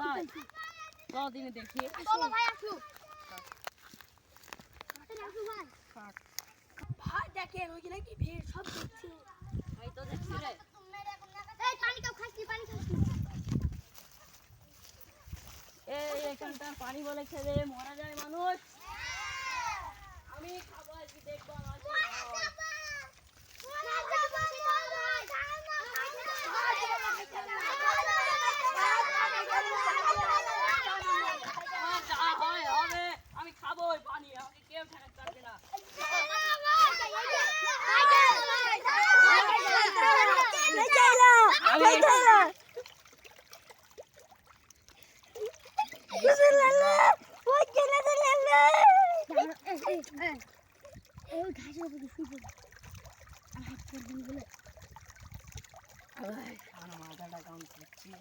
তাই? কদিনে দেখি। চলো ভাই দেখে আসো। ভাই ভাই দেখেন ওইখানে কি ভিড় সব দেখছি। ভাই তো দেখছি রে। এই পানি এই এখানটা পানি বলে খেলে মরা যায় মানুষ। আমাকে কেউ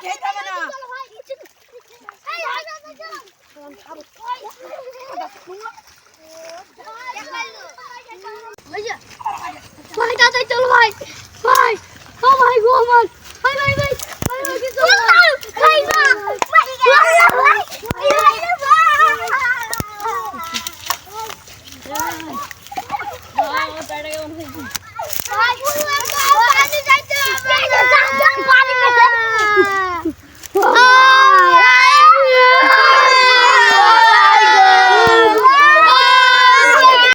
ঠেকাতে পারবে না Oh, I'm better go on the